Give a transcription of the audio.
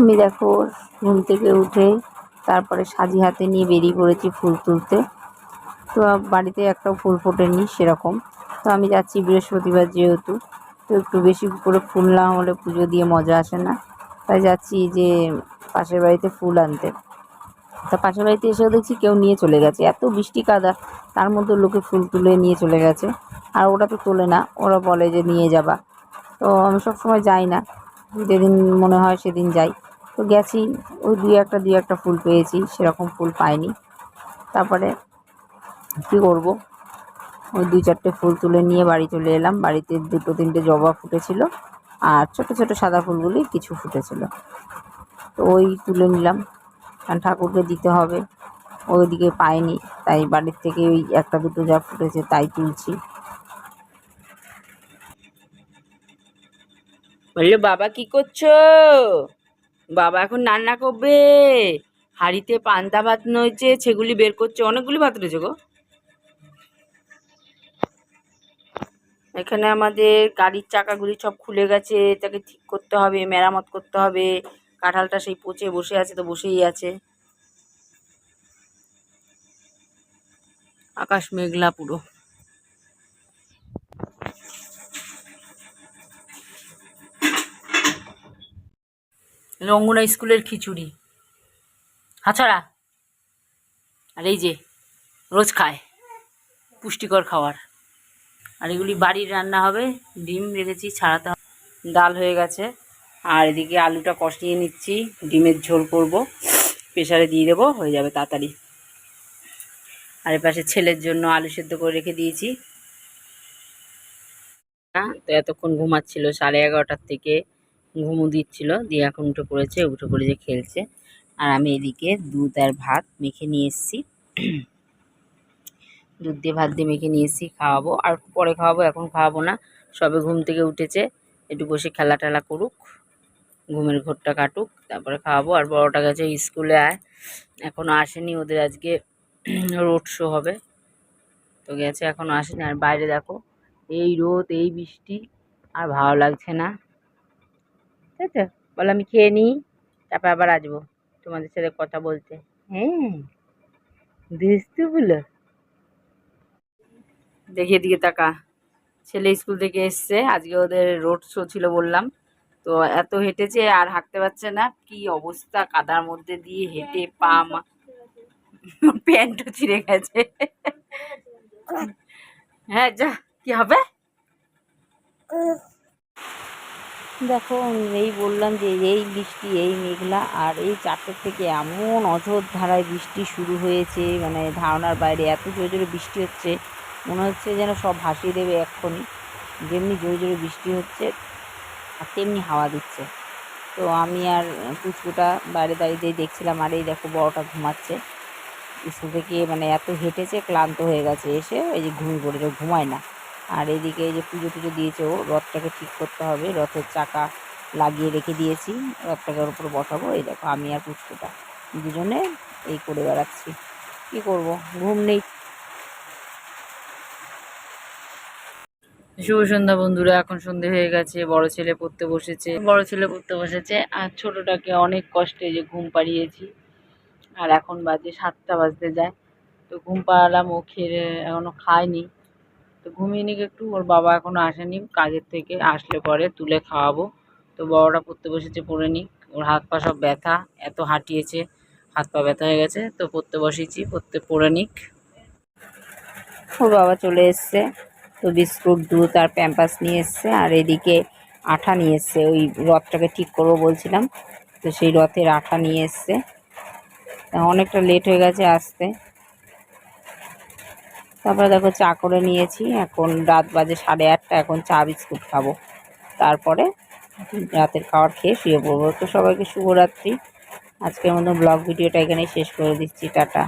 আমি দেখো ঘুম থেকে উঠে তারপরে সাজি হাতে নিয়ে বেরিয়ে পড়েছি ফুল তুলতে। তো বাড়িতে একটাও ফুল ফোটেনি সেরকম। তো আমি যাচ্ছি বৃহস্পতিবার যেহেতু, তো একটু বেশি করে ফুল না হলে পুজো দিয়ে মজা আসে না। তাই যাচ্ছি যে পাশের বাড়িতে ফুল আনতে। তা পাশের বাড়িতে এসেও দেখছি কেউ নিয়ে চলে গেছে। এত বৃষ্টি কাদা, তার মধ্যে লোকে ফুল তুলে নিয়ে চলে গেছে। আর ওরা তো তোলে না, ওরা বলে যে নিয়ে যাবা। তো আমি সবসময় যাই না। যেদিন মনে হয় সেদিন যাই। তো গেছি, ওই দুই একটা দুই একটা ফুল পেয়েছি, সেরকম ফুল পাইনি। তারপরে কী করব? ওই দুই চারটে ফুল তুলে নিয়ে বাড়ি চলে এলাম। বাড়িতে দুটো, তিনটে জবা ফুটেছিল আর ছোট ছোট সাদা ফুলগুলি কিছু ফুটেছিল। তো ওই তুলে নিলাম। কারণ ঠাকুরকে দিতে হবে। ওইদিকে পাইনি তাই বাড়ির থেকে ওই একটা, দুটো যা ফুটেছে তাই তুলছি। বলল, বাবা কি করছ? বাবা এখন রান্না করবে। হাঁড়িতে পান্তা ভাত নয়েছে সেগুলি বের করছে। অনেকগুলি ভাত রয়েছে গো। এখানে আমাদের গাড়ির চাকাগুলি সব খুলে গেছে। তাকে ঠিক করতে হবে, মেরামত করতে হবে। কাঁঠালটা সেই পচে বসে আছে তো বসেই আছে। আকাশ মেঘলা পুরো। রঙ্গনা স্কুলের খিচুড়ি। হাছাড়া। আর এই যে, রোজ খায়। পুষ্টিকর খাবার। আর এগুলি বাড়ির রান্না হবে, ডিম রেখেছি, ছাড়াতে ডাল হয়ে গেছে। আর এদিকে আলুটা কষিয়ে নিচ্ছি, ডিমের ঝোল করব। প্রেশারে দিয়ে দেবো, হয়ে যাবে তাড়াতাড়ি। আর এপাশে ছেলের জন্য আলু সেদ্ধ করে রেখে দিয়েছি। তো এতক্ষণ ঘুমাচ্ছিল সাড়ে এগারোটার থেকে। ঘুমু দিচ্ছিল, দিয়ে এখন উঠে পড়েছে, উঠে পড়ে যে খেলছে। আর আমি এদিকে দুধ আর ভাত মেখে নিয়ে এসেছি। দুধ দিয়ে ভাত দিয়ে মেখে নিয়ে এসেছি, খাওয়াবো। আর পরে খাওয়াবো, এখন খাওয়াবো না। সবে ঘুম থেকে উঠেছে, একটু বসে খেলা টেলা করুক, ঘুমের ঘোরটা কাটুক, তারপরে খাওয়াবো। আর বড়টা গেছে স্কুলে আয়। এখনও আসেনি ওদের আজকে রোড শো হবে। তো গেছে এখনও আসেনি। আর বাইরে দেখো, এই রোদ, এই বৃষ্টি, আর ভালো লাগছে না। তাই আছে? বলো আমি খেয়ে নিই, তারপর আবার আসব তোমাদের সাথে কথা বলতে। হ্যাঁ বলো। দেখি এদিকে তাকা। ছেলে স্কুল থেকে এসছে, আজকে ওদের রোড শো ছিল বললাম। তো এত হেঁটেছে আর হাঁটতে পারছে না, কি অবস্থা, কাদার মধ্যে দিয়ে হেঁটে পা প্যান্টও ছিঁড়ে গেছে। হ্যাঁ যা, কি হবে? দেখো এই বললাম যে এই বৃষ্টি, এই মেঘলা, আর এই চারটের থেকে এমন অঝোর ধারায় বৃষ্টি শুরু হয়েছে মানে ধারণার বাইরে এত জোরে জোরে বৃষ্টি হচ্ছে, মনে হচ্ছে যেন সব ভাসিয়ে দেবে এক্ষুনি। যেমনি জোরে জোরে বৃষ্টি হচ্ছে, আর তেমনি হাওয়া দিচ্ছে। তো আমি আর পুচকুটা বাইরে দাঁড়িয়ে দিয়ে দেখছিলাম, আর এই দেখো বড়টা ঘুমাচ্ছে। স্কুল থেকে মানে এত হেঁটেছে, ক্লান্ত হয়ে গেছে, এসে এই যে ঘুমিয়ে পড়েছে ঘুমায় না। আর এদিকে এই যে পুজো টুজো দিয়েছে ও, রথটাকে ঠিক করতে হবে। রথের চাকা লাগিয়ে রেখে দিয়েছি। রথটাকে ওর উপর বসাবো। এই দেখো, আমি আর পুচকুটা দুজনে এই করে বেড়াচ্ছি। কী করব? ঘুম নেই। শুভ সন্ধ্যা বন্ধুরা, এখন সন্ধে হয়ে গেছে। বড় ছেলে পড়তে বসেছে। বড় ছেলে পড়তে বসেছে আর ছোটটাকে অনেক কষ্টে যে ঘুম পাড়িয়েছি। আর এখন বাজে সাতটা বাজতে যায়। তো ঘুম পাড়ালাম, ও খেয়ে এখনও খায়নি। তো ঘুমিয়ে নিক একটু, ওর বাবা এখনও আসেনি, কাজের থেকে আসলে পরে তুলে খাওয়াবো। তো বড়টা পড়তে বসেছে, পড়ে নিক। ওর হাত পা সব ব্যথা, এত হাঁটিয়েছে, হাত পা ব্যথা হয়ে গেছে, তো পড়তে বসেছি, পড়তে পড়ে নিক। ওর বাবা চলে এসছে, তো বিস্কুট, দুধ আর প্যাম্পাস নিয়ে এসছে, আর এদিকে আঠা নিয়ে এসছে। ওই রথটাকে ঠিক করব বলছিলাম, তো সেই রথের আঠা নিয়ে এসছে। অনেকটা লেট হয়ে গেছে আসতে। তারপরে দেখো চা করে নিয়েছি। এখন রাত বাজে সাড়ে আটটা, এখন চা, বিস্কুট খাব। তারপরে রাতের খাবার খেয়ে শুয়ে পড়ব। তো সবাইকে শুভরাত্রি। আজকের মতো ব্লগ ভিডিওটা এখানেই শেষ করে দিচ্ছি। টাটা।